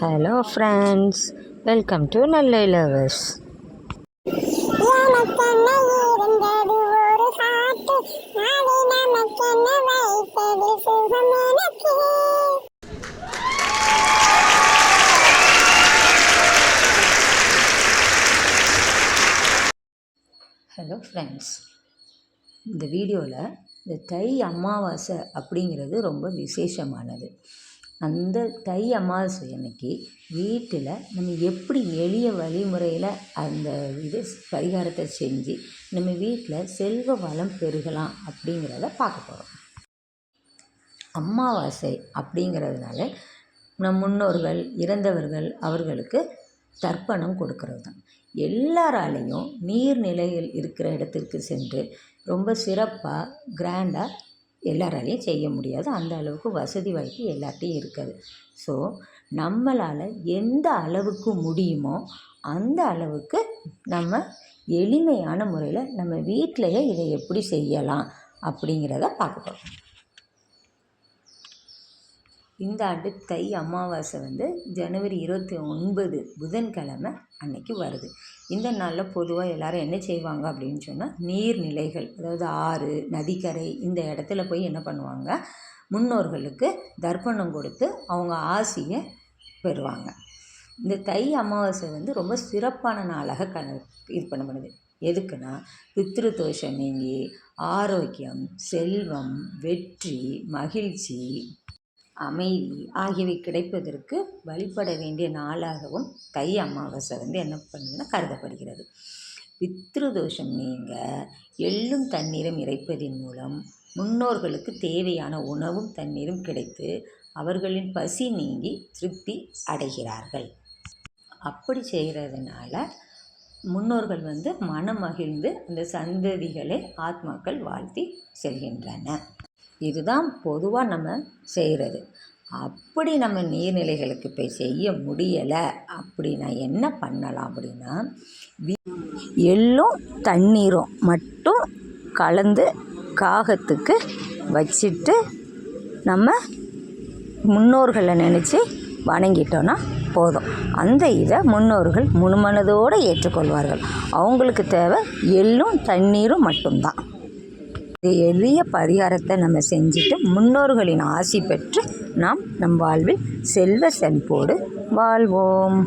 Hello friends welcome to நல்ல lovers hello friends இந்த வீடியோவில் இந்த தை அமாவாசை அப்படிங்கிறது ரொம்ப விசேஷமானது. அந்த தை அமாவாசை அன்னைக்கு வீட்டில் நம்ம எப்படி எளிய வழிமுறையில் அந்த இது பரிகாரத்தை செஞ்சு நம்ம வீட்டில் செல்வ வளம் பெருகலாம் அப்படிங்கிறத பார்க்க போகிறோம். அமாவாசை அப்படிங்கிறதுனால நம் முன்னோர்கள் இறந்தவர்கள் அவர்களுக்கு தர்ப்பணம் கொடுக்கறது தான். எல்லாராலையும் நீர்நிலைகள் இருக்கிற இடத்திற்கு சென்று ரொம்ப சிறப்பாக கிராண்டாக எல்லாராலையும் செய்ய முடியாது. அந்த அளவுக்கு வசதி வாய்ப்பு எல்லார்ட்டையும் இருக்காது. ஸோ நம்மளால் எந்த அளவுக்கு முடியுமோ அந்த அளவுக்கு நம்ம எளிமையான முறையில் நம்ம வீட்டிலையே இதை எப்படி செய்யலாம் அப்படிங்கிறத பார்க்க போகிறோம் இந்த ஆண்டு தை அமாவாசை வந்து ஜனவரி இருபத்தி ஒன்பது புதன்கிழமை அன்னைக்கு வருது. இந்த நாளில் பொதுவாக எல்லாரும் என்ன செய்வாங்க அப்படின்னு சொன்னால் நீர்நிலைகள் அதாவது ஆறு நதிக்கரை இந்த இடத்துல போய் என்ன பண்ணுவாங்க? முன்னோர்களுக்கு தர்ப்பணம் கொடுத்து அவங்க ஆசியை பெறுவாங்க. இந்த தை அமாவாசை வந்து ரொம்ப சிறப்பான நாளாக கண இது பண்ணப்படுது. எதுக்குன்னா பித்ரு தோஷம் நீங்கி ஆரோக்கியம் செல்வம் வெற்றி மகிழ்ச்சி அமைதி ஆகியவை கிடைப்பதற்கு வழிபட வேண்டிய நாளாகவும் தை அமாவாசை வந்து என்ன பண்ணுதுன்னா கருதப்படுகிறது. பித்ருதோஷம் நீங்க எள்ளும் தண்ணீரும் இறைப்பதின் மூலம் முன்னோர்களுக்கு தேவையான உணவும் தண்ணீரும் கிடைத்து அவர்களின் பசி நீங்கி திருப்தி அடைகிறார்கள். அப்படி செய்கிறதுனால முன்னோர்கள் வந்து மனம் மகிழ்ந்து அந்த சந்ததிகளை ஆத்மாக்கள் வாழ்த்தி செல்கின்றன இதுதான் பொதுவாக நம்ம செய்கிறது அப்படி நம்ம நீர்நிலைகளுக்கு போய் செய்ய முடியலை அப்படின்னா என்ன பண்ணலாம் அப்படின்னா எள்ளும் தண்ணீரும் மட்டும் கலந்து காகத்துக்கு வச்சுட்டு நம்ம முன்னோர்களை நினச்சி வணங்கிட்டோன்னா போதும். அந்த இதை முன்னோர்கள் முழுமனதோடு ஏற்றுக்கொள்வார்கள். அவங்களுக்கு தேவை எள்ளும் தண்ணீரும் மட்டும்தான். எளிய பரிகாரத்தை நம்ம செஞ்சுட்டு முன்னோர்களின் ஆசி பெற்று நாம் நம் வாழ்வில் செல்வ செழிப்போடு வாழ்வோம்.